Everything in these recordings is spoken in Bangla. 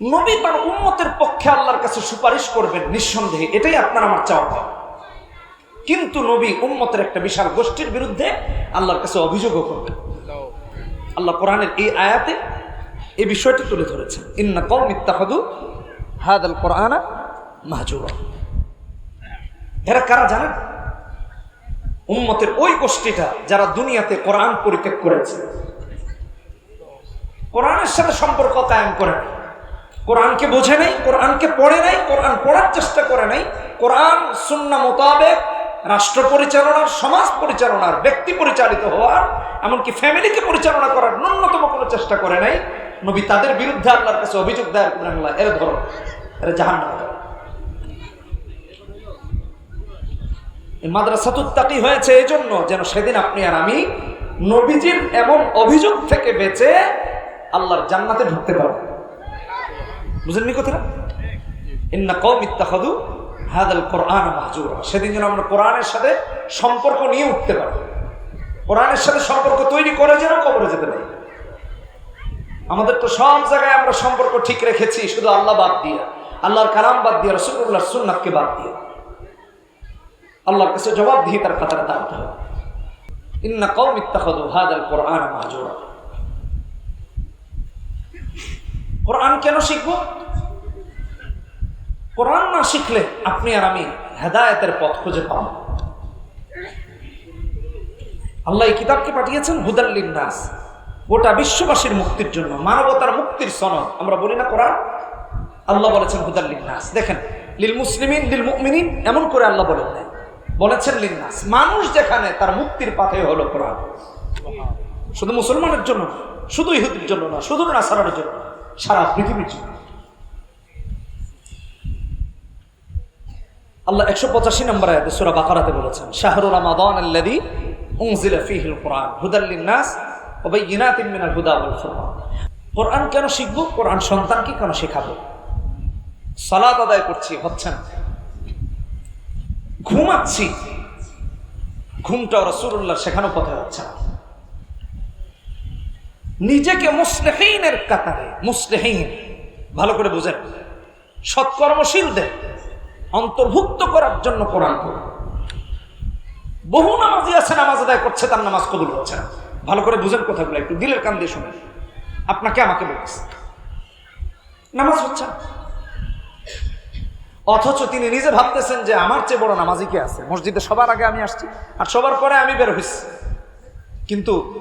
নবী তার উন্মতের পক্ষে আল্লাহর কাছে সুপারিশ করবেন নিঃসন্দেহে। এটাই আপনার আমার চাওয়া পাওয়া। কিন্তু নবী উম্মতের একটা বিশাল গোষ্ঠীর বিরুদ্ধে আল্লাহর কাছে অভিযোগও করবেন। আল্লাহ কোরআনের এই আয়াতে এই বিষয়টি তুলে ধরেছেন। ইন্না কম ইত্তাহাদু হাদ আল কোরআনা মাহজুরা। এরা কারা জানেন? উম্মতের ওই গোষ্ঠীটা যারা দুনিয়াতে কোরআন পরিত্যাগ করেছে। কোরআনের সাথে সম্পর্ক কায়েম করে নাই কোরআনকে বোঝে নাই, কোরআনকে পড়ে নাই, কোরআন পড়ার চেষ্টা করে নাই। কোরআন, সুন্না মোতাবেক রাষ্ট্র পরিচালনার, সমাজ পরিচালনার, ব্যক্তি পরিচালিত হওয়ার, এমনকি ফ্যামিলিকে পরিচালনা করার ন্যূনতম কোনো চেষ্টা করে নাই। নবী তাদের বিরুদ্ধে আল্লাহর কাছে অভিযোগ দায়ের করেন, আল্লাহ, এর ধরো এর জাহান এই মাদ্রাসা তুত্তাটি হয়েছে এই জন্য যেন সেদিন আপনি আর আমি নবীজির এমন অভিযোগ থেকে বেঁচে আল্লাহর জান্নাতে ঢুকতে পারব। বুঝলেন কথাটা? ইন্না কম ইত্তাখাদু হাদাল কোরআন সেদিন যেন আমরা কোরআনের সাথে সম্পর্ক নিয়ে উঠতে পারি। কোরআনের সাথে সম্পর্ক তৈরি করে যেন কবরে যেতে পারি। আমাদের তো সব জায়গায় আমরা সম্পর্ক ঠিক রেখেছি, শুধু আল্লাহ বাদ দিয়ে। আল্লাহর কালাম বাদ দিয়ে রসুল্লাহ সুন্নাথকে বাদ দিয়ে। আল্লাহর কাছে জবাব দিয়ে তার কাতারে দাঁড়াতে হবে ইন্না কম ইত্তাখাদু হাদাল কোরআন মাহজুরা। কোরআন কেন শিখব? কোরআন না শিখলে আপনি আর আমি হেদায়তের পথ খুঁজে পাব আল্লাহ এই কিতাবকে পাঠিয়েছেন হুদাল্লিন নাস গোটা বিশ্ববাসীর মুক্তির জন্য, মানবতার মুক্তির সনদ। আমরা বলি না কোরআন? আল্লাহ বলেছেন হুদাল্লিন নাস দেখেন, লিল মুসলিমিন, লিল মুমিনিন, এমন করে আল্লাহ বলেন নাই। বলেছেন লিন্নাস, মানুষ যেখানে তার মুক্তির পাথে হলো কোরআন। শুধু মুসলমানের জন্য শুধু ইহুদের জন্য না, শুধু নাসারের জন্য সারা পৃথিবীর জন্য। আল্লাহ একশো পঁচাশি নম্বর আয়াতে সূরা বাকারাতে বলেছেন শাহরুর রমাদান আল্লাযী উনজিলা ফীহিল কুরআন, হুদাল লিন-নাস ওয়া বাইয়িনাতিন মিনাল হুদা ওয়াল ফুরকান। কোরআন কেন শিখব? কোরআন সন্তানকে কেন শেখাবো? সালাত আদায় করছি হচ্ছে না ঘুমাচ্ছি। ঘুমটা রাসূলুল্লাহ শেখানো পথে হচ্ছে না। নিজেকে মুসলিহিনের কাতারে, মুসলিহীন। ভালো করে বুঝেন। সৎকর্মশীলদের অন্তর্ভুক্ত করার জন্য কোরআন বহু নামাজি আছে, নামাজ আদায় করছে, তার নামাজ কবুল হচ্ছে না। ভালো করে বুঝেন কথাগুলো, একটু দিলের কান দিয়ে শুনেন। আপনাকে আমাকে বলতেছে। নামাজ হচ্ছে। অথচ তিনি নিজে ভাবতেছেন যে আমার চেয়ে বড় নামাজি কে আছে? মসজিদে সবার আগে আমি আসছি, আর সবার পরে আমি বের হইছি। কিন্তু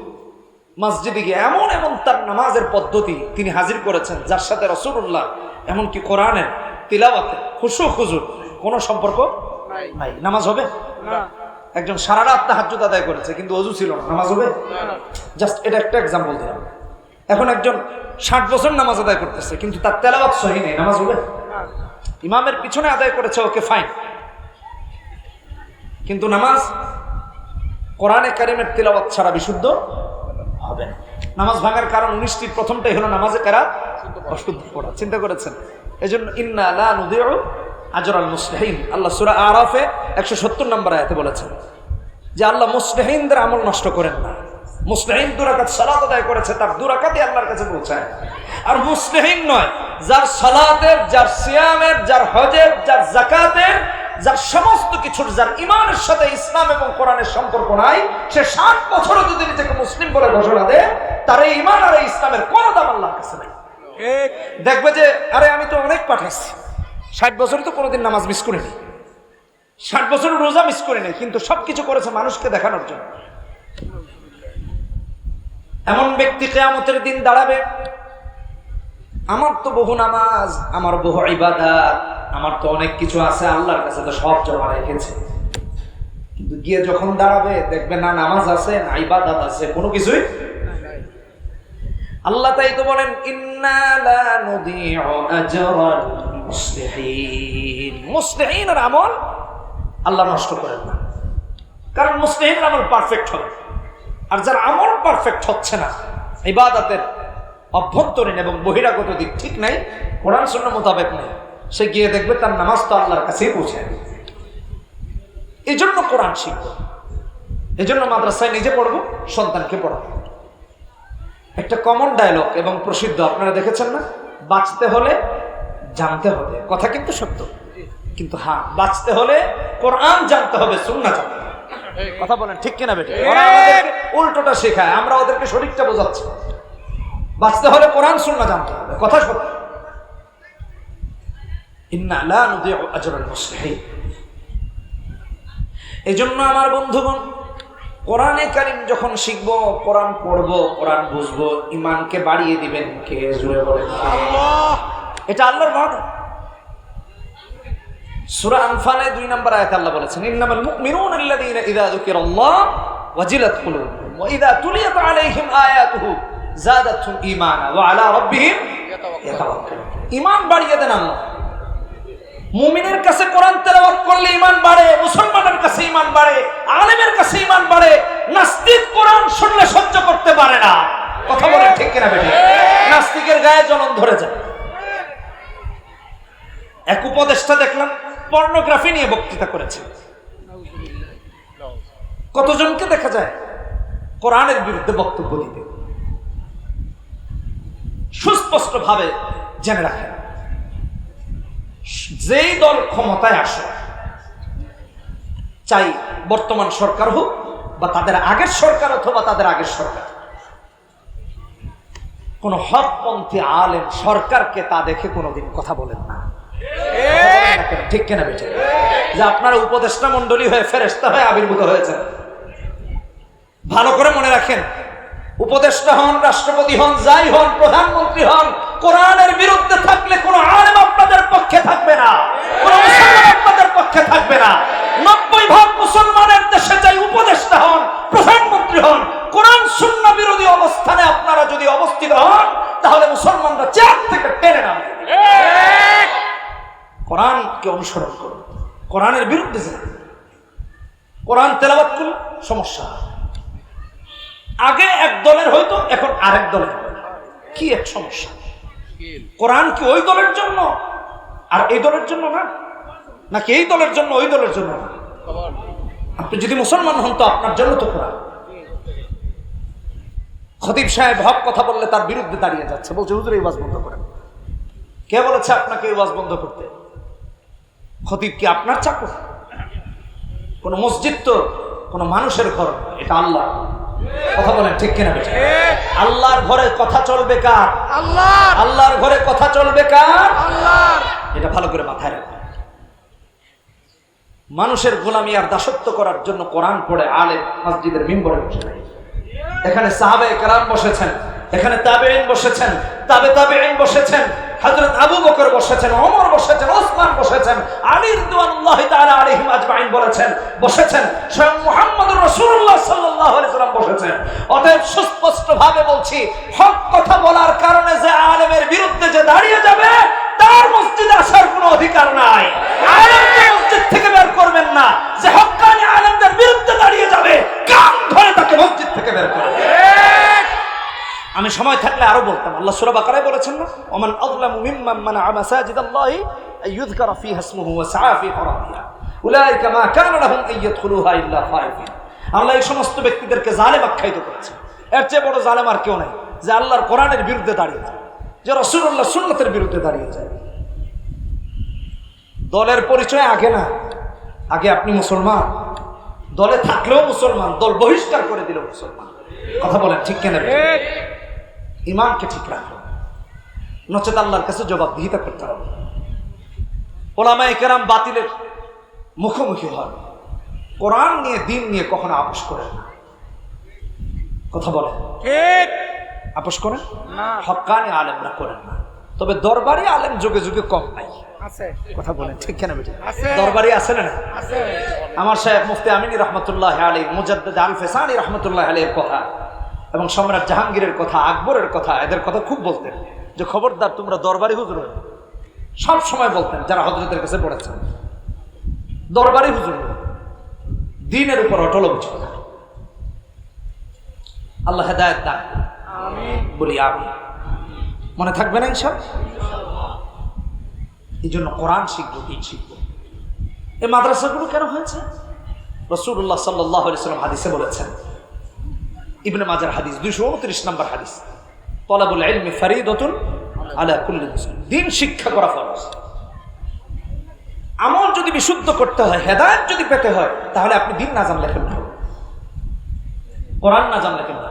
মসজিদে গিয়ে এমন এমন তার নামাজের পদ্ধতি তিনি হাজির করেছেন যার সাথে রসুল্লাহ এমনকি কোরআনের তিলাওয়াতে খুশু খুজুর কোনো সম্পর্ক নাই। নামাজ হবে? একজন সারা রাত তাহাজ্জুদ আদায় করেছে কিন্তু অজু ছিল না। নামাজ হবে? জাস্ট এটা একটা এক্সাম্পল দিলাম। এখন একজন ষাট বছর নামাজ আদায় করতেছে কিন্তু তার তেলাওয়াত সহি নেই। নামাজ হবে? ইমামের পিছনে আদায় করেছে ওকে ফাইন কিন্তু নামাজ কোরআনে কারিমের তেলাওয়াত ছাড়া বিশুদ্ধ হবে না। নামাজ ভাঙার কারণ উনিশটির প্রথমটাই হলো নামাজে কারা অশুদ্ধ পড়া। চিন্তা করেছেন? এই জন্য ইন্না লা নুদিউ আজরাল মুসলিহিন। আল্লাহ সূরা আরাফে 170 নম্বর আয়াতে বলেছেন, যে আল্লাহ মুসলিহিনদের আমল নষ্ট করেন না। মুসলিহিন দুরাকাত সালাত আদায় করেছে, তার দুরাকাতই আল্লাহর কাছে পৌঁছায়। আর মুসলিহিন নয়, যার সালাতের, যার সিয়ামের, যার হজের, যার জাকাতের যার সমস্ত কিছুর যার ইমানের সাথে ইসলাম এবং কোরআনের সম্পর্ক নাই সে ষাট বছরও যদি নিজেকে মুসলিম বলে ঘোষণা দেয় তার এই ইমান আর ইসলামের কোনো দাম আল্লাহর কাছে নাই। দেখবে যে আরে আমি তো অনেক পাঠাইছি। ষাট বছরে তো কোনোদিন নামাজ মিস করিনি। ষাট বছর রোজা মিস করিনি কিন্তু সবকিছু করেছে মানুষকে দেখানোর জন্য। এমন ব্যক্তি কেয়ামতের দিন দাঁড়াবে আমার তো বহু নামাজ, আমার বহু ইবাদাত, আমার তো অনেক কিছু আছে, আল্লাহর কাছে তো সব জমা রেখেছে। কিন্তু গিয়ে যখন দাঁড়াবে, দেখবে না নামাজ আছে, না ইবাদাত আছে, কোনো কিছুই আল্লাহ তাই তো বলেন মুসলিহিন। মুসলিহিনের আমল আল্লাহ নষ্ট করেন না। কারণ মুসলিহিনের আমল পারফেক্ট হবে। আর যার আমল পারফেক্ট হচ্ছে না, ইবাদতের অভ্যন্তরীণ এবং বহিরাগত দিক ঠিক নাই, কোরআন শূন্য মোতাবেক নেই। সে গিয়ে দেখবে তার নামাজ তো আল্লাহর কাছেই পৌঁছে এই জন্য কোরআন শিখব। এই জন্য মাদ্রাসায় নিজে পড়ব, সন্তানকে পড়াবো। একটা কমন ডায়লগ এবং প্রসিদ্ধ, আপনারা দেখেছেন না? বাঁচতে হলে জানতে হবে। কথা কিন্তু সত্য। কিন্তু হ্যাঁ বাঁচতে হলে কোরআন জানতে হবে সুন্না জানতে কথা বলেন, ঠিক কিনা বেটে? ওরা উল্টোটা শেখায়, আমরা ওদেরকে শরীরটা বোঝাচ্ছি। বাঁচতে হলে কোরআন সুন্না জানতে হবে। কথা সত্য এই জন্য আমার বন্ধুগণ কোরআনে কারিম যখন শিখব কোরআন পড়ব কোরআন বুঝব ইমানকে বাড়িয়ে দিবেন কে? জুড়ে বলেন এটা আল্লাহর ওয়াদা সূরা আনফালে দুই নম্বর আয়াত আল্লাহ বলেছেন ইন্নামাল মুমিনুনা আল্লাযীনা ইযা যুকিরাল্লাহ ওয়াজিলাত কুলুবুহুম ওয়া ইযা তুলিয়াত আলাইহিম আয়াতুহু। মুমিনের কাছে করলে বাড়ে, মুসলমানের কাছে বাড়ে, আলেমের কাছে বাড়ে, নাস্তিক সহ্য করতে পারে না। কথা বলে ঠিক কিনা বেটি? নাস্তিকের গায়ে জ্বলন ধরে যায়। এক উপদেষ্টা দেখলাম, পর্নোগ্রাফি নিয়ে বক্তৃতা করেছে। কতজনকে দেখা যায়? কোরআনের বিরুদ্ধে বক্তব্য দিতে। সুস্পষ্ট ভাবে জেনে রাখেন। যেই দল ক্ষমতায় আসে চাই বর্তমান সরকার হোক বা তাদের আগের সরকার অথবা তাদের আগের সরকার। কোন হকপন্থী আলেম সরকারকে তা দেখে কোনোদিন কথা বলেন না। ঠিক কেনা বেঠে যে আপনারা উপদেষ্টা মন্ডলী হয়ে ফেরেস্তা হয়ে আবির্ভূত হয়েছেন। ভালো করে মনে রাখেন উপদেষ্টা হন, রাষ্ট্রপতি হন, যাই হন, প্রধানমন্ত্রী হন, কোরআনের বিরুদ্ধে থাকলে কোন আলেম আপনাদের পক্ষে থাকবে না। কোন আপনাদের পক্ষে থাকবে না। নব্বই ভাগ মুসলমানের দেশে যাই উপদেষ্টা হন, প্রধানমন্ত্রী হন, কোরআন শূন্য বিরোধী অবস্থানে আপনারা যদি অবস্থিত হন, তাহলে মুসলমানরা চেয়ার থেকে টেনে নামবে কোরআনকে অনুসরণ করুন। কোরআনের বিরুদ্ধে কোরআন তেলাবাত করুন, সমস্যা আগে এক দলের হয়তো এখন আরেক দলের। কি এক সমস্যা? কোরআন কি ওই দলের জন্য? আর এই দলের জন্য না? নাকি এই দলের জন্য, ওই দলের জন্য না? আপনি যদি মুসলমান হন তো আপনার জন্য তো কোরআন। খতিব সাহেব হক কথা বললে তার বিরুদ্ধে দাঁড়িয়ে যাচ্ছে। বলছে, হুজুর, এই ওয়াজ বন্ধ করেন। কে বলেছে আপনাকে এই ওয়াজ বন্ধ করতে? খতিব কি আপনার চাকর? কোন মসজিদ তো কোন মানুষের ঘর, এটা আল্লাহ। কথা বলেন ঠিক কিনা বেটা আল্লাহর ঘরে কথা চলবে কার? আল্লাহ আল্লাহর ঘরে কথা চলবে কার? আল্লাহ এটা ভালো করে মাথায় রাখবেন। মানুষের গোলামি আর দাসত্ব করার জন্য কোরআন পড়ে আলে মসজিদের মিম্বরে বসে নাই। এখানে সাহাবে কালাম বসেছেন এখানে তাবেইন বসেছেন তাবে তাবেইন বসেছেন হযরত আবু বকর বসেছেন, ওমর বসেছেন, ওসমান বসেছেন আলী রাদিয়াল্লাহু তাআলা আলাইহিম আজমাইন বলেছেন, বসেছেন, স্বয়ং মুহাম্মদুর রাসূলুল্লাহ সাল্লাল্লাহু সাল্লাম বসেছেন। অতএব সুস্পষ্ট ভাবে বলছি, হক কথা বলার কারণে যে আলেমের বিরুদ্ধে যে দাঁড়িয়ে যাবে, তার মসজিদে আসার কোনো অধিকার নাই। আলেমকে মসজিদ থেকে বের করবেন না। যে হক্কানি আলেমদের বিরুদ্ধে দাঁড়িয়ে যাবে, কান ধরে তাকে মসজিদ থেকে বের করবে। আমি সময় থাকলে আরও বলতাম। আল্লাহ সূরা বাকারায় বলেছেন না, ওমান আযলামু মিম্মান মানা'a মাসাজিদাল্লাহি আইয়ুযকারা ফীহা ইসমুহু ওয়া সাআ ফী খরাবিহা উলাইকা মা কানা লাহুম আন ইয়াদখুলুহা ইল্লা খায়ফিন আল্লাহ এই সমস্ত ব্যক্তিদেরকে জালেম আখ্যায়িত করেছেন। এর চেয়ে বড় জালেম আর কেউ নাই, যে আল্লাহর কোরআনের বিরুদ্ধে দাঁড়িয়ে যায়, যে রাসূলুল্লাহ সুন্নাতের বিরুদ্ধে দাঁড়িয়ে যায়। দলের পরিচয় আগে না, আগে আপনি মুসলমান। দলে থাকলেও মুসলমান, দল বহিষ্কার করে দিল মুসলমান। কথা বলেন ঠিক কেন? ইমানকে ঠিক রাখো। নচেত আল্লাহর কাছে জবাবদিহিতা করতে হবে। ওলামায়ে কেরাম বাতিলের মুখোমুখি হন। কোরআন নিয়ে দিন নিয়ে কখনো আপোষ করেন না। কথা বলে আপোষ করেন? না। হকানি আলেমরা করেন না। তবে দরবারি আলেম যুগে যুগে কম নাই। কথা বলেন ঠিক কেন বেটে। দরবারি আছে না না আমার সাহেব মুফতি আমিনী রহমতুল্লাহ আলী মুজাদ্দ আল ফেসানি রহমতুল্লাহ আলীর কথা। এবং সম্রাট জাহাঙ্গীরের কথা আকবরের কথা এদের কথা খুব বলতেন। যে খবরদার তোমরা দরবারি হুজুর। সব সময় বলতেন যারা হজরতের কাছে পড়েছেন দরবারি হুজুর দিনের উপর অটল থাকো। আল্লাহ হেদায়ত দান বলি আমি মনে থাকবে না সব এই জন্য কোরআন শিখব দিন শিখব। এই মাদ্রাসাগুলো কেন হয়েছে? রসুল্লাহ সাল্লাহ সাল্লাম হাদিসে বলেছেন ইবনে মাজার হাদিস, দুইশো উনত্রিশ নম্বর হাদিস। তলাবুল ইলমি ফারিদতুন আলা কুল্লি মুসলিম দিন শিক্ষা করা ফরজ। আমল যদি বিশুদ্ধ করতে হয়, হেদায়ত যদি পেতে হয়, তাহলে আপনি দিন না জানলে কেমন হবে? কোরআন না জানলে কেমন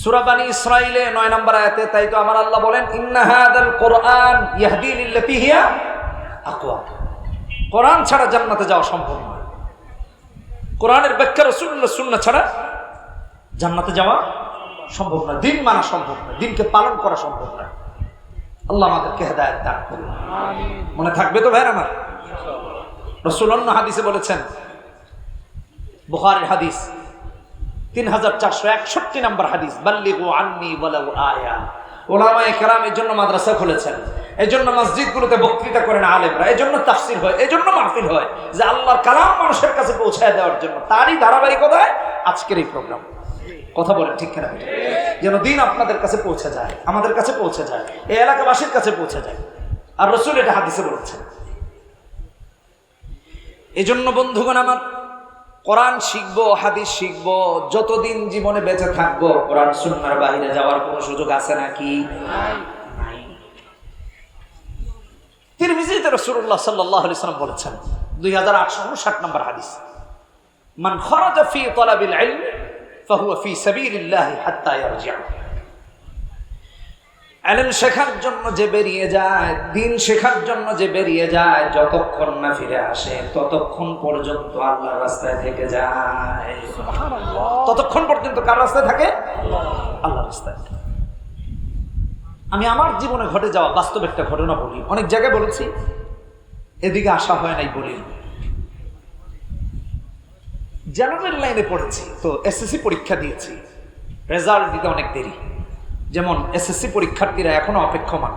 সুরাবানি ইসরাইলে নয় নম্বর আয়াতে তাই তো আমার আল্লাহ বলেন ইন্নাহাদাল কোরআন ইয়াহদি লিল্লাতি হিয়া কোরআন ছাড়া জান্নাতে যাওয়া সম্ভব কোরআনের ব্যাখ্যা রাসূলুল্লাহ সুন্নাহ ছাড়া জান্নাতে যাওয়া সম্ভব নয় দিন মানা সম্ভব নয় দিনকে পালন করা সম্ভব নয় আল্লাহ আমাদেরকে হেদায়েত দান করুন। মনে থাকবে তো ভাইরা আমার? রসুল অন্য হাদিসে বলেছেন, বুখারের হাদিস, তিন হাজার চারশো একষট্টি নম্বর হাদিস, বাল্লিগু আন্নি বলাউ আয়া। ওলামায়ে কেরাম এই জন্য মাদ্রাসা খুলেছেন। এই জন্য মসজিদগুলোতে বক্তৃতা করেন আলেমরা। এই জন্য তাফসির হয় এই জন্য মাহফিল হয় যে আল্লাহর কালাম মানুষের কাছে পৌঁছায় দেওয়ার জন্য। তারই ধারাবাহিকতায় আজকের এই প্রোগ্রাম। কথা বলেন ঠিক কেনা যেন দিন আপনাদের কাছে পৌঁছে যায়, আমাদের কাছে পৌঁছে যায়, এই এলাকাবাসীর কাছে পৌঁছে যায়। আর রসুল এটা হাদিসে বলেছেন। এজন্য বন্ধুগণ আমার, কোরআন শিখব, হাদিস শিখব, যতদিন জীবনে বেঁচে থাকব, কোরআন সুন্নার বাইরে যাওয়ার কোনো সুযোগ আছে নাকি? তিরমিজিতে রসুল্লাহ সাল্লাহ বলেছেন দুই হাজার আটশো উনষাট নম্বর হাদিস মান খরাজা ফি তলাবিল ইলম ফাহুয়া ফি সাবিলিল্লাহি হাত্তা ইয়ারজিআ এলেম শেখার জন্য যে বেরিয়ে যায় দিন শেখার জন্য যে বেরিয়ে যায় যতক্ষণ না ফিরে আসে ততক্ষণ পর্যন্ত আল্লাহর রাস্তায় থেকে যায়। ততক্ষণ পর্যন্ত কার রাস্তায় থাকে? আল্লাহর রাস্তায়। আমি আমার জীবনে ঘটে যাওয়া বাস্তব একটা ঘটনা বলি। অনেক জায়গায় বলেছি এদিকে আসা হয় নাই বলি। জেনারেল লাইনে পড়েছি তো এসএসসি পরীক্ষা দিয়েছি। রেজাল্ট দিতে অনেক দেরি। যেমন এসএসসি পরীক্ষার্থীরা এখনও অপেক্ষমান।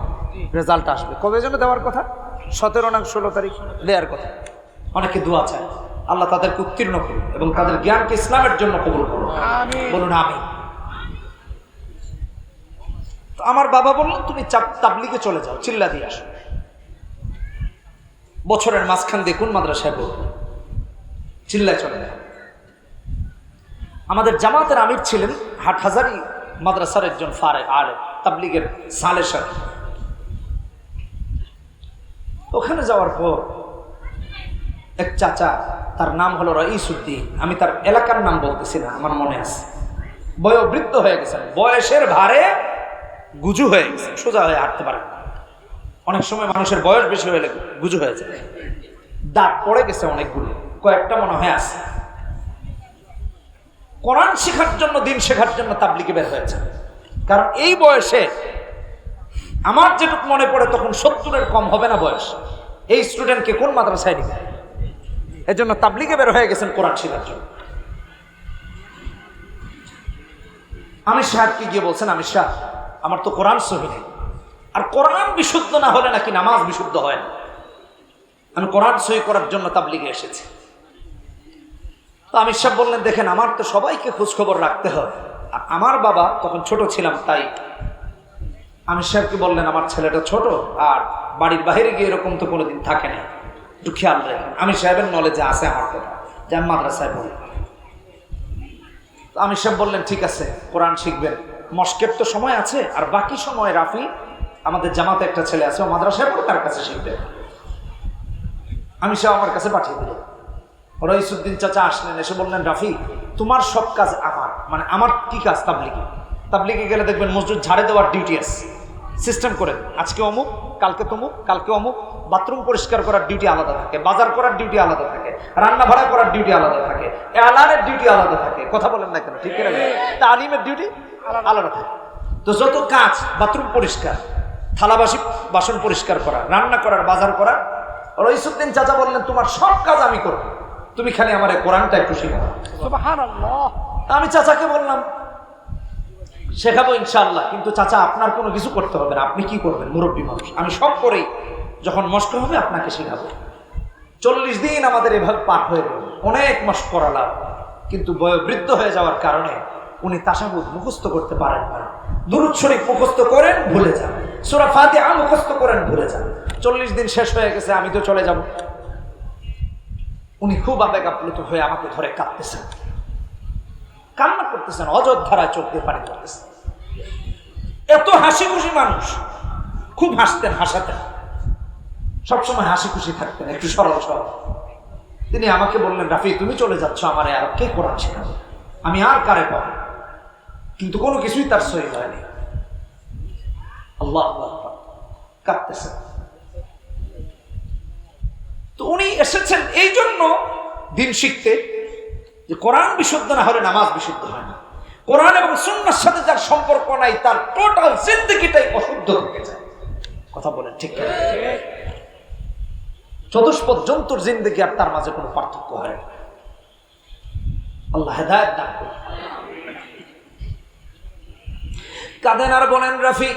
রেজাল্ট আসবে। কবে যেন দেওয়ার কথা? সতেরো না ষোলো তারিখ। দেওয়ার কথা। অনেকে দোয়া চায়। আল্লাহ তাদেরকে উত্তীর্ণ করুন এবং তাদের জ্ঞানকে ইসলামের জন্য কবুল করুন বলুন আমি তো আমার বাবা বলল, তুমি চাপ- তাবলিগে চলে যাও, চিল্লা দিয়ে আসো। বছরের মাঝখান দিয়ে কোন মাদ্রাসায় পড়বে? চিল্লায় চলে যাও আমাদের জামাতের আমির ছিলেন হাটহাজারি মাদ্রাসার একজন ফারে আলে তাবলিগের সালে সাহেব। ওখানে যাওয়ার পর এক চাচা, তার নাম হলো রঈসুদ্দিন, আমি তার এলাকার নাম বলতেছি না, আমার মনে আছে। বয়োবৃদ্ধ হয়ে গেছেন বয়সের ভারে গুজু হয়ে গেছে, সোজা হয়ে হাঁটতে পারে অনেক সময় মানুষের বয়স বেশি হয়ে গুজু হয়ে যায়। দাঁত পড়ে গেছে অনেকগুলো, কয়েকটা মনে হয় আছে। কোরআন শেখার জন্য, দিন শেখার জন্য তাবলিকে বের হয়েছে। কারণ এই বয়সে আমার যেটুকু মনে পড়ে, তখন সত্তরের কম হবে না বয়স। এই স্টুডেন্টকে কোন মাদ্রাসায় নিবে? এর জন্য তাবলিগে বের হয়ে গেছেন কোরআন শেখার জন্য। আমি সাহেবকে গিয়ে বলছেন আমি শাহ আমার তো কোরআন সহি নেই। আর কোরআন বিশুদ্ধ না হলে নাকি নামাজ বিশুদ্ধ হয় না। আমি কোরআন সহি করার জন্য তাবলিগে এসেছি। তো আমির সাহেব বললেন, দেখেন, আমার তো সবাইকে খোঁজখবর রাখতে হবে। আর আমার বাবা, তখন ছোট ছিলাম, তাই আমির সাহেবকে বললেন, আমার ছেলেটা ছোট, আর বাড়ির বাইরে গিয়ে এরকম তো কোনোদিন থাকে না। একটু খেয়াল রাখেন। আমির সাহেবের নলেজে আছে আমার কথা। যে আমি মাদ্রাসায় পড়ি। তো আমির সাহেব বললেন, ঠিক আছে, কোরআন শিখবেন। মস্কের তো সময় আছে, আর বাকি সময় রাফি আমাদের জামাতে একটা ছেলে আছে, ও মাদ্রাসায় পড়ে তার কাছে শিখবে। আমি সে আমার কাছে পাঠিয়ে দিল রইসুদ্দিন চাচা আসলেন, এসে বললেন, রাফি, তোমার সব কাজ আমার মানে আমার কি কাজ? তাবলিগে। তাবলিগে গেলে দেখবেন মসজিদ ঝাড়ে দেওয়ার ডিউটি আছে। সিস্টেম করে আজকে অমুক, কালকে তমুক, কালকে অমুক। বাথরুম পরিষ্কার করার ডিউটি আলাদা থাকে, বাজার করার ডিউটি আলাদা থাকে, রান্না ভাড়া করার ডিউটি আলাদা থাকে এলানের ডিউটি আলাদা থাকে। কথা বলেন না কেন, ঠিক আছে তালিমের ডিউটি আলাদা থাকে। তো যত কাজ বাথরুম পরিষ্কার থালাবাসি বাসন পরিষ্কার করা রান্না করার বাজার করা রইসুদ্দিন চাচা বললেন তোমার সব কাজ আমি করব। তুমি খালি আমার এই কোরআনটা একটু শেখাও আমি চাচাকে বললাম শেখাবো ইনশাআল্লাহ কিন্তু চাচা আপনার কোনো কিছু করতে হবে না। আপনি কি করবেন মুরব্বী মানুষ? আমি সব করেই যখন মস্ক হবে আপনাকে শেখাবো। চল্লিশ দিন আমাদের এভাবে পার হয়ে গেল। অনেক মস্ক করালাম কিন্তু বয়োবৃদ্ধ হয়ে যাওয়ার কারণে উনি তাসাহুদ মুখস্থ করতে পারেন না। দুরুদ শরীফ মুখস্থ করেন, ভুলে যান। সুরা ফাতিহা মুখস্থ করেন, ভুলে যান। চল্লিশ দিন শেষ হয়ে গেছে, আমি তো চলে যাব। উনি খুব আবেগ আপ্লুত হয়ে আমাকে ধরে কাঁদতেছেন। কান্না করতেছেন অযোধ্যারায় চোখ দিয়ে পানি করতেছেন এত হাসি খুশি মানুষ, খুব হাসতেন, হাসাতেন। সবসময় হাসি খুশি থাকতেন, একটু সরল সরল। তিনি আমাকে বললেন, রাফি, তুমি চলে যাচ্ছ আমার আর কে কোরআন আমি আর কারে পাব কিন্তু কোনো কিছুই তার সহি হয়নি। আল্লাহ কাঁদতেছেন তো উনি এসেছেন এই জন্য দিন শিখতে যে কোরআন বিশুদ্ধ না হলে নামাজ বিশুদ্ধ হয় না। কোরআন এবং সুন্নার সাথে যার সম্পর্ক নাই, তার টোটাল জিন্দগিটাই অশুদ্ধ থেকে যায়। কথা বলেন ঠিক? চতুষ্পদ জন্তুর জিন্দগি আর তার মাঝে কোনো পার্থক্য হয় না। আল্লাহ হেদায়ত দান করুন। কাঁদেন আর বলেন, রাফি,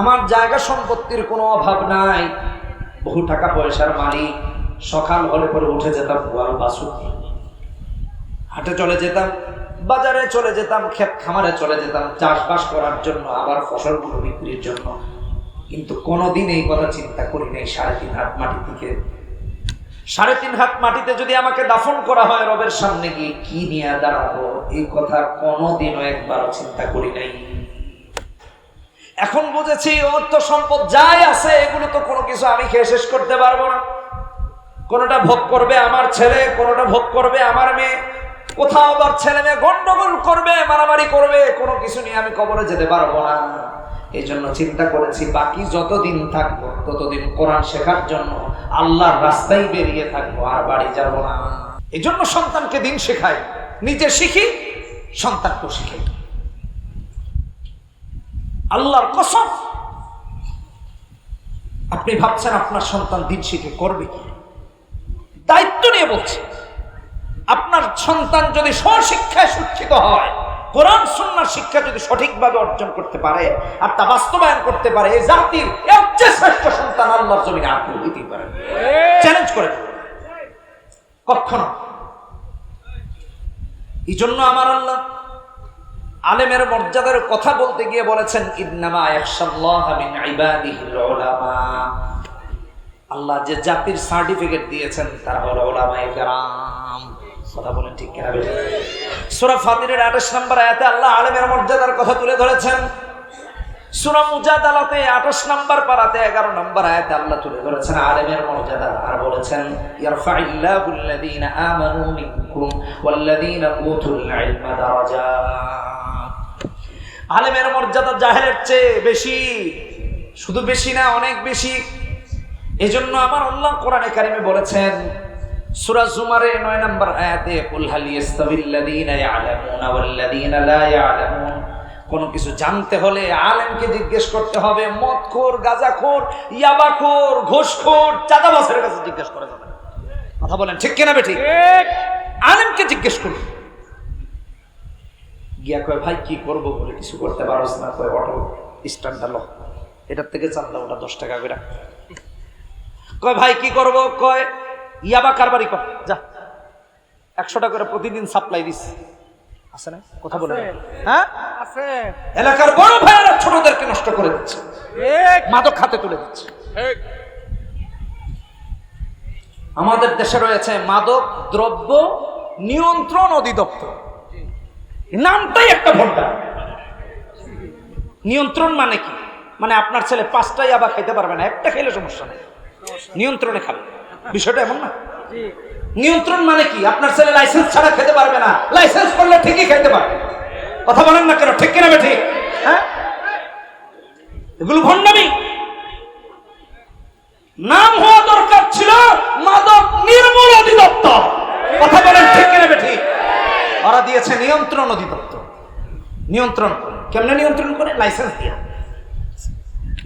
আমার জায়গা সম্পত্তির কোনো অভাব নাই। বহু টাকা পয়সার মালিক, সকাল হলে পরে উঠে যেতাম গোয়াল বাসু হাটে চলে যেতাম, বাজারে চলে যেতাম, ক্ষেত খামারে চলে যেতাম, চাষবাস করার জন্য, আবার ফসলগুলো বিক্রির জন্য। কিন্তু কোনোদিন এই কথা চিন্তা করি নাই, সাড়ে তিন হাত মাটি থেকে সাড়ে তিন হাত মাটিতে যদি আমাকে দাফন করা হয় রবের সামনে গিয়ে কি নিয়ে দাঁড়াবো? এই কথা কোনোদিনও একবারও চিন্তা করি নাই। এখন বুঝেছি অর্থ সম্পদ যাই আছে, এগুলো তো কোনো কিছু আমি খেয়ে শেষ করতে পারব না। কোনোটা ভোগ করবে আমার ছেলে, কোনোটা ভোগ করবে আমার মেয়ে। কোথাও আবার ছেলে মেয়ে গন্ডগোল করবে, মারামারি করবে, কোনো কিছু নিয়ে আমি কবরে যেতে পারব না। এই জন্য চিন্তা করেছি, বাকি যতদিন থাকব, ততদিন কোরআন শেখার জন্য আল্লাহর রাস্তায় বেরিয়ে থাকব, আর বাড়ি যাব না। এই জন্য সন্তানকে দিন শেখাই, নিজে শিখি সন্তানকেও শিখাই। আল্লাহর কসম, আপনি ভাবছেন আপনার সন্তান দিন শিখে করবে কি? দায়িত্ব নিয়ে বলছি, আপনার সন্তান যদি স্বশিক্ষায় শিক্ষিত হয় কোরআন সুন্নার শিক্ষা যদি সঠিকভাবে অর্জন করতে পারে আর তা বাস্তবায়ন করতে পারে, এই জাতির এর শ্রেষ্ঠ সন্তান আল্লাহর জমিনে আপনি দিতেই পারেন চ্যালেঞ্জ করে কখনো। এই জন্য আমার আল্লাহ আলেমের মর্যাদার কথা বলতে গিয়ে বলেছেন আল্লাহ যে জাতির সার্টিফিকেট দিয়েছেন, তারা হলো ওলামায়ে কেরাম। কথা বলেন ঠিক কিনা বেঠিক? সূরা ফাতিরের 28 নম্বর আয়াতে আল্লাহ আলেমের মর্যাদার কথা তুলে ধরেছেন। সূরা মুজাদালাতে 28 নম্বর পারাতে 11 নম্বর আয়াতে আল্লাহ তুলে ধরেছেন, আলেমের মর্যাদা, আর বলেছেন ইয়ারফাইল্লাহু আল্লাযীনা আমানু মিনকুম ওয়াল্লাযীনা উতুল ইলমা দারাজাত। আলেমের মর্যাদা জাহেলের চেয়ে বেশি, শুধু বেশি না, অনেক বেশি। এজন্য আমার আল্লাহ কোরআনে কারিমে বলেছেন সূরা জুমারে 9 নম্বর আয়াতে কুল হাল ইয়াস্তাবিল্লাযীনা ইয়ালামুনা ওয়াল্লাযীনা লা ইয়ালামুন? কোন কিছু জানতে হলে আলেমকে জিজ্ঞেস করতে হবে মদখোর গাঁজাখোর ইয়াবাখোর ঘোষখোর চাঁদাবাসের কাছে জিজ্ঞেস করা যাবে কথা বলেন ঠিক কিনা বেঠিক আলেমকে জিজ্ঞেস করুন গিয়া কয় ভাই কি করব বলে কিছু করতে পারস না? কয় অটো স্ট্যান্ডটা লো। এটার থেকে চান্দা ওটা দশ টাকা করে কয় ভাই কি করব? কয় ইয়াবা কারবারি কর যা। একশো টাকা করে প্রতিদিন সাপ্লাই দিস। আছে না? কথা বলে হ্যাঁ? আছে। এলাকার বড় ভাইয়েরা ছোটদেরকে নষ্ট করে দিচ্ছে। ঠিক। মাদক হাতে তুলে দিচ্ছে। ঠিক। আমাদের দেশে রয়েছে মাদক দ্রব্য নিয়ন্ত্রণ অধিদপ্তর। নামটাই একটা ভোটটা নিয়ন্ত্রণ মানে কি? মানে আপনার ছেলে পাঁচটাই আবার খাইতে পারবে না একটা খেলে সমস্যা নেই। নিয়ন্ত্রণে খাবে। বিষয়টা এমন না। নিয়ন্ত্রণ মানে কি? আপনার ছেলে লাইসেন্স ছাড়া খেতে পারবে না। লাইসেন্স করলে ঠিকই খেতে পারবে। কথা বলেন না কেন? ঠিক কিনা ঠিক হ্যাঁ? এগুলো ভণ্ডামি। নাম হওয়া দরকার ছিল মাদক নির্মূল অধিদপ্তর। কথা বলেন ঠিক কিনা ঠিক ওরা দিয়েছে নিয়ন্ত্রণ অধিদপ্তর। নিয়ন্ত্রণ করে। কেমনে নিয়ন্ত্রণ করে? লাইসেন্স দিয়ে।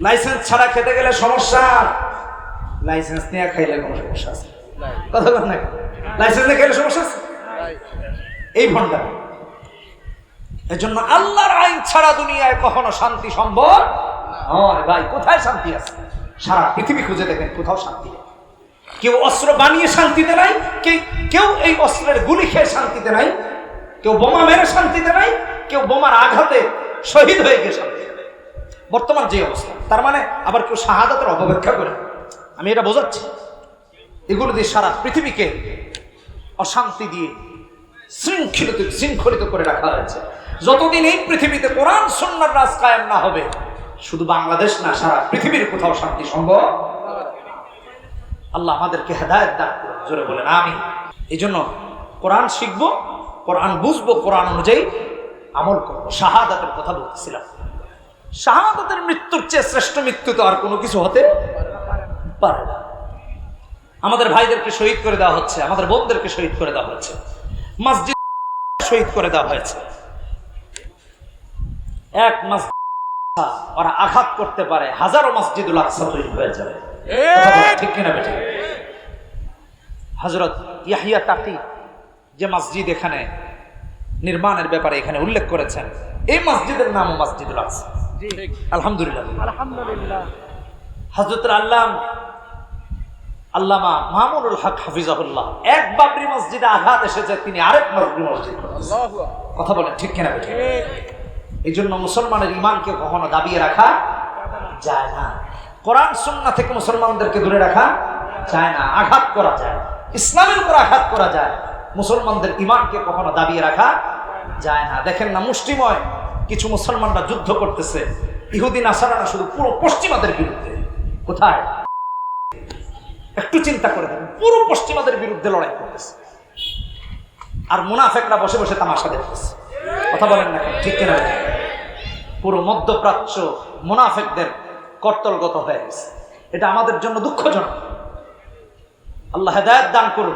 লাইসেন্স ছাড়া খেতে গেলে সমস্যা। লাইসেন্স নিয়ে খাইলে কোনো সমস্যা আছে? কথা বল না। লাইসেন্স নিয়ে খেলে সমস্যা আছে? এই ভণ্ডা এজন্য আল্লাহর আইন ছাড়া দুনিয়ায় কখনো শান্তি সম্ভব নয়। ভাই কোথায় শান্তি আছে? সারা পৃথিবী খুঁজে দেখেন কোথাও শান্তি নেই। কেউ অস্ত্র বানিয়ে শান্তিতে নাই কেউ এই অস্ত্রের গুলি খেয়ে শান্তিতে নাই কেউ বোমা মেরে শান্তিতে নাই কেউ বোমার আঘাতে শহীদ হয়ে গিয়ে শান্তিতে। বর্তমান যে অবস্থা তার মানে আবার কেউ শাহাদাতের অপব্যাখ্যা করে। আমি এটা বোঝাচ্ছি। এগুলো দিয়ে সারা পৃথিবীকে অশান্তি দিয়ে শৃঙ্খলিত শৃঙ্খলিত করে রাখা হয়েছে। যতদিন এই পৃথিবীতে কোরআন সন্ন্যার রাজ কায়েম না হবে, শুধু বাংলাদেশ না, সারা পৃথিবীর কোথাও শান্তি সম্ভব আল্লাহ আমাদেরকে হেদায়ত দান করুন। জোরে বলেন আমি এই জন্য কোরআন শিখব, কোরআন বুঝব, কোরআন অনুযায়ী আমল করব। শাহাদাতের কথা বলতেছিলাম। শাহাদাতের মৃত্যুর চেয়ে শ্রেষ্ঠ মৃত্যু তো আর কোনো কিছু হতে পারে না। আমাদের ভাইদেরকে শহীদ করে দেওয়া হচ্ছে আমাদের বোনদেরকে শহীদ করে দেওয়া হচ্ছে মসজিদ শহীদ করে দেওয়া হয়েছে। এক মসজিদ ওরা আঘাত করতে পারে হাজারো মসজিদুল আকসা তৈরি হয়ে যাবে। ঠিক কিনা বেঠিক? হজরত ইয়াহিয়া তাকি যে মসজিদ এখানে নির্মাণের ব্যাপারে এখানে উল্লেখ করেছেন এই মসজিদের নামও মসজিদুল আকসা। আলহামদুলিল্লাহ। আলহামদুলিল্লাহ। হজরত আল্লাহ আল্লামা মামুনুল হক হাফিজাহুল্লাহ। এক বাবরি মসজিদে আঘাত এসেছে তিনি আরেক বাবরি মসজিদ। কথা বলেন ঠিক কিনা বেঠিক? এই জন্য মুসলমানের ইমানকে কখনো দাবিয়ে রাখা যায় না। কোরআন সুন্না থেকে মুসলমানদেরকে দূরে রাখা যায় না আঘাত করা যায়। ইসলামের উপর আঘাত করা যায়। মুসলমানদের ইমানকে কখনো দাবিয়ে রাখা যায় না। দেখেন না মুষ্টিময় কিছু মুসলমানরা যুদ্ধ করতেছে। ইহুদিন আসারানা শুধু পুরো পশ্চিমাদের বিরুদ্ধে। কোথায়? একটু চিন্তা করে দেখেন, পুরো পশ্চিমাদের বিরুদ্ধে লড়াই করতেছে। আর মুনাফেকরা বসে বসে তামাশা দেখতেছে। কথা বলেন না ঠিক কিনা? পুরো মধ্যপ্রাচ্য মুনাফেকদের কর্তলগত হয়ে গেছে। এটা আমাদের জন্য দুঃখজনক। আল্লাহ হেদায়ত দান করুন।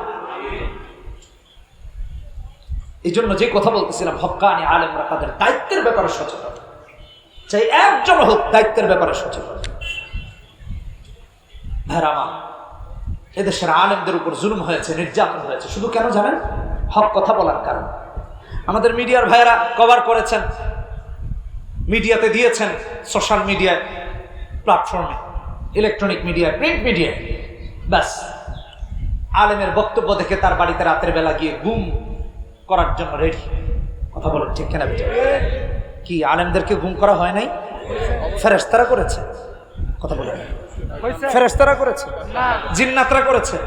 এই জন্য যে কথা বলতেছিলাম, হকানি আলেমরা তাদের দায়িত্বের ব্যাপারে সচেতন। চাই একজন হোক দায়িত্বের ব্যাপারে সচেতন। ভেরামা এদেশের আলেমদের উপর জুলুম হয়েছে, নির্যাতন হয়েছে। শুধু কেন জানেন? হক কথা বলার কারণ। আমাদের মিডিয়ার ভাইয়েরা কভার করেছেন, মিডিয়াতে দিয়েছেন সোশ্যাল মিডিয়ায়, প্ল্যাটফর্মে, ইলেকট্রনিক মিডিয়ায়, প্রিন্ট মিডিয়ায়। ব্যাস, আলেমের বক্তব্য দেখে তার বাড়িতে রাতের বেলা গিয়ে গুম করার জন্য রেডি। কথা বলেন ঠিক কেনা কি, আলেমদেরকে গুম করা হয় নাই? ফেরেস্তারা করেছে? কথা হয়েছে ফেরেস্তারা করেছে? জিন্নাতরা করেছে?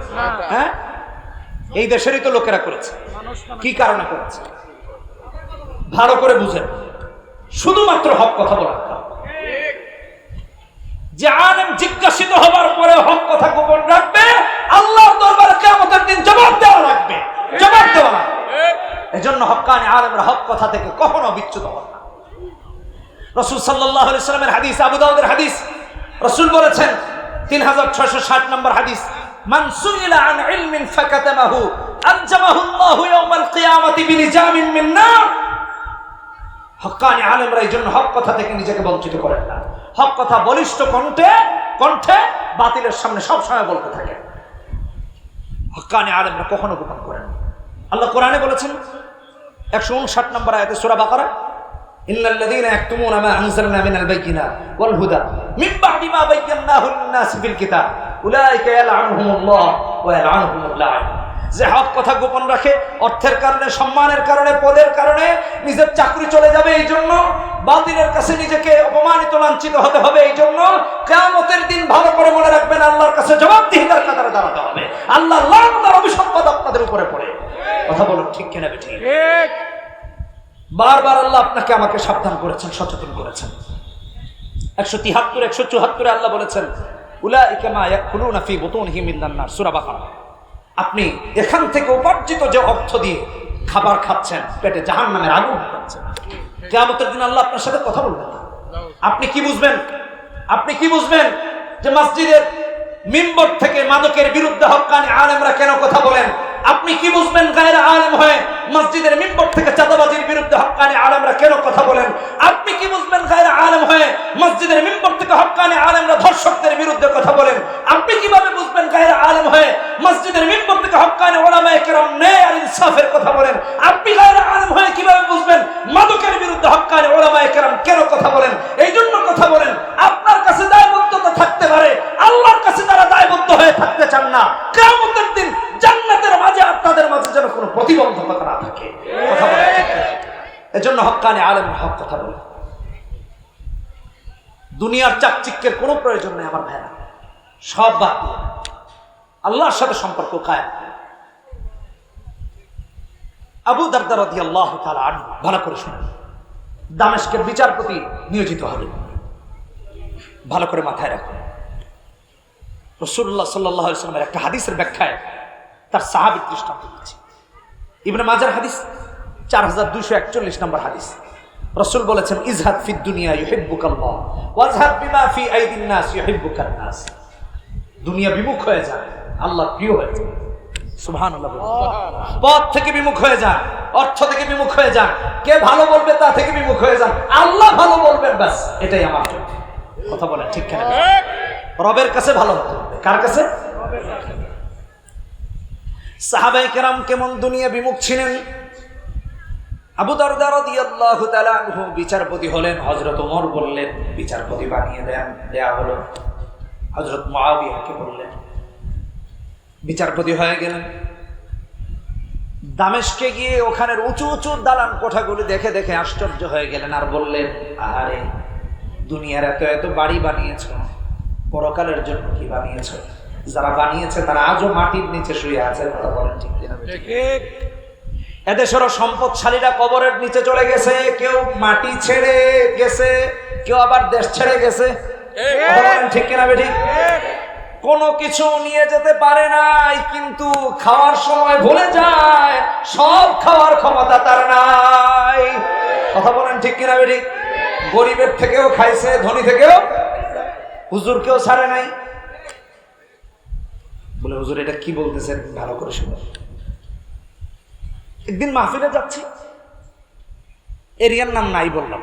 হ্যাঁ? এই দেশেরই তো লোকেরা করেছে। কি কারণে করেছে? ভালো করে বুঝেন। শুধুমাত্র হক কথা। যে আলেম জিজ্ঞাসিত হবার পরে হক কথা গোপন রাখবে আল্লাহর দরবারে কেমতের দিন জবাব দেওয়া লাগবে। জবাব দেওয়া লাগবে। এজন্য হক্কানি আলেমরা হক কথা থেকে কখনো বিচ্যুত হন না। রসুল সাল্লাহ সাল্লামের হাদিস আবু দাউদের হাদিস রসুল বলেছেন, তিন হাজার ছয়শো ষাট নম্বর হাদিস আন হক্কানি এই জন্য হক কথা নিজেকে করেন না। হক কথা বলিষ্ঠ কণ্ঠে কণ্ঠে বাতিলের সামনে সবসময় বলতে থাকে। হক্কানি আলমরা কখনো গোপন করেন আল্লাহ কোরআনে বলেছেন, একশো উনষাট নম্বর আয়াতে সোরা বাকারা যে হক কথা গোপন রাখে, অর্থের কারণে, সম্মানের কারণে, পদের কারণে নিজের চাকরি চলে যাবে এই জন্য বাতিলের কাছে নিজেকে অপমানিত, লাঞ্ছিত হতে হবে এই জন্য কেয়ামতের দিন ভালো করে মনে রাখবেন, আল্লাহর কাছে জবাবদিহিতার কাতারে দাঁড়াতে হবে। আল্লাহ আল্লাহ অভিসম্পদ আপনাদের উপরে পড়ে। কথা বলুন ঠিক কেনা বেঠিক? বারবার আল্লাহ আপনাকে আমাকে সাবধান করেছেন, সচেতন করেছেন। একশো তিহাত্তর, একশো চুহাত্তরে আল্লাহ বলেছেন উলা ইকামা ইয়াকুলুনা ফি বুতুনহিম মিনান নার, সূরা বাকারা। আপনি এখান থেকে উপার্জিত যে অর্থ দিয়ে খাবার খাচ্ছেন, পেটে জাহান্নামের আগুন খাচ্ছেন কিয়ামতের দিন আল্লাহ আপনার সাথে কথা বলবেন আপনি কি বুঝবেন? আপনি কি বুঝবেন যে মসজিদের মিম্বর থেকে মাদকের বিরুদ্ধে হক্কানি আলেমরা কেন কথা বলেন? আপনি কি বুঝবেন গায়ের আলেম হয়ে মসজিদের মিম্বর থেকে চাঁদাবাজির বিরুদ্ধে হক্কানি আলেমরা কেন কথা বলেন? আপনি কি বুঝবেন গায়ের আলেম হয়ে মসজিদের মিম্বর থেকে হক্কানি আলেমরা ধর্ষকদের বিরুদ্ধে কথা বলেন? আপনি কীভাবে বুঝবেন গায়ের আলেম হয়ে মসজিদের মিম্বর থেকে হক্কানি ওলামায়ে কেরাম ন্যায় আর ইনসাফের কথা বলেন? আপনি গায়ের আলেম হয়ে কীভাবে বুঝবেন মাদকের বিরুদ্ধে হক্কানি ওলামায়ে কেরাম কেন কথা বলেন? এই জন্য কথা বলেন। দায়বদ্ধতা থাকতে পারে, আল্লাহর কাছে তারা দায়বদ্ধ হয়ে থাকতে চান না, কিয়ামতের দিন জান্নাতের মাঝে আপনাদের মাঝে যেন কোনো প্রতিবন্ধকতা না থাকে? এজন্য হক্কানি আলেম হক কথা বলে। দুনিয়ার চাকচিক্যের কোনো প্রয়োজন নেই আমার ভাইরা। সব বাদ দিয়ে। আল্লাহর সাথে সম্পর্ক কায়েম। আবু দারদার আল্লাহ তালা আনহু, ভালো করে শুনেন। দামেশকের বিচারপতি নিয়োজিত হলেন। ভালো করে মাথায় রাখুন রসুল্লাহ সাল্লাহ সাল্লামের একটা হাদিসের ব্যাখ্যায় তার সাহাবির দৃষ্টান্ত দিচ্ছি ইবনে মাজার হাদিস চার হাজার দুইশো একচল্লিশ নম্বর হাদিস। রসুল বলেছেন ইজহাদ ফি দুনিয়া ইউহিব্বুক আল্লাহ ওয়াজহাদ বিমা ফি আইদিন নাস ইউহিব্বুকান নাস। দুনিয়া বিমুখ হয়ে যায় আল্লাহ প্রিয় হয়ে যায় সুবহানাল্লাহ। পথ থেকে বিমুখ হয়ে যান অর্থ থেকে বিমুখ হয়ে যান। কে ভালো বলবে তা থেকে বিমুখ হয়ে যান। আল্লাহ ভালো বলবেন ব্যাস এটাই আমার জন্য। কথা বলে ঠিক কেন? রবের কাছে ভালো কার কাছে? সাহাবাই কেরাম কেমন দুনিয়া বিমুখ ছিলেন? আবু দরদা রাদিয়াল্লাহু তাআলা আনহু বিচারপতি হলেন, হযরত ওমর বললেন, বিচারপতি বানিয়ে দেন, দেয়া হলো। হযরত মুআবিয়াকে বললেন, বিচারপতি হয়ে গেলেন। দামেশকে গিয়ে ওখানের উঁচু উঁচু দালান কোঠাগুলি দেখে দেখে আশ্চর্য হয়ে গেলেন আর বললেন আরে দুনিয়ার এত এত বাড়ি বানিয়েছ পরকালের জন্য কি বানিয়েছ? যারা বানিয়েছে তারা আজও মাটির নিচে শুয়ে আছে কথা বলেন ঠিক কিনা? এদেশেরও সম্পদশালীরা কবরের নিচে চলে গেছে কেউ মাটি ছেড়ে গেছে কেউ আবার দেশ ছেড়ে গেছে ঠিক। কিনা বেঠি? কোনো কিছু নিয়ে যেতে পারে নাই কিন্তু খাওয়ার সময় ভুলে যায় সব খাওয়ার ক্ষমতা তার নাই। কথা বলেন ঠিক কিনা বেঠি? গরিবের থেকেও খাইছে, ধনী থেকেও? হুজুরকেও ছাড়ে নাই। বলে, হুজুর, এটা কি বলতেছেন? ভালো করে শুনো। একদিন মাহফিলে যাচ্ছি। এরিয়ার নাম নাই বললাম।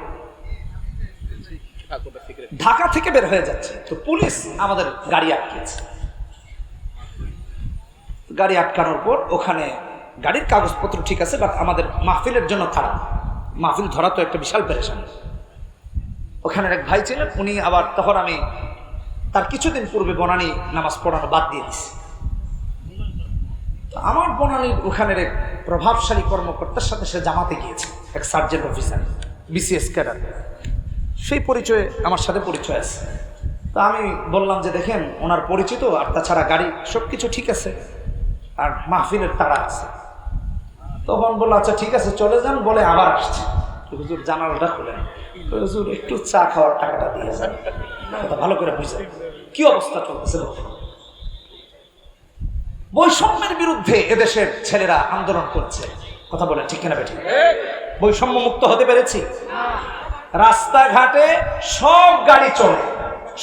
ঢাকা থেকে বের হয়ে যাচ্ছে। তো পুলিশ আমাদের গাড়ি আটকেছে গাড়ি আটকানোর পর ওখানে গাড়ির কাগজপত্র ঠিক আছে, বাট আমাদের মাহফিলের জন্য খারাপ। মাহফিল ধরা তো একটা বিশাল পেরেশান। ওখানে এক ভাই ছিলেন, উনি আবার তখন আমি তার কিছুদিন পূর্বে বনানি নামাজ পড়ানো বাদ দিয়ে দিছি। তো আমার বনানির ওখানের এক প্রভাবশালী কর্মকর্তার সাথে সে জামাতে গিয়েছে, এক সার্জেন্ট অফিসার বিসিএস ক্যাডার সেই পরিচয়ে আমার সাথে পরিচয় আছে। তা আমি বললাম যে, দেখেন, ওনার পরিচিত আর তাছাড়া গাড়ি সব কিছু ঠিক আছে, আর মাহফিলের তারা আছে। তখন বলল আচ্ছা ঠিক আছে, চলে যান, বলে আবার আসছে। হুজুর জানালাটা খুলেন হুজুর একটু চা খাওয়ার টাকাটা দিয়ে যান। কথা ভালো করে বুঝে কি অবস্থা চলতেছে বৈষম্যের বিরুদ্ধে এদেশের ছেলেরা আন্দোলন করছে। কথা বলেন ঠিক কিনা বেঠিক? বৈষম্য মুক্ত হতে পেরেছি? রাস্তাঘাটে সব গাড়ি চলে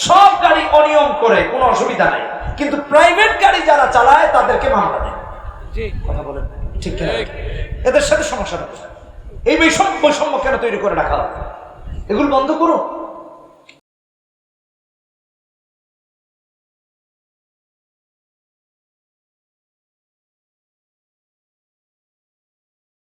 সব গাড়ি অনিয়ম করে কোনো অসুবিধা নাই। কিন্তু প্রাইভেট গাড়ি যারা চালায় তাদেরকে মামলা দেয়। কথা বলেন ঠিক কিনা এদের সাথে সমস্যা এই বৈষম্য বৈষম্য কেন তৈরি করে রাখা হয়? এগুলো বন্ধ করুন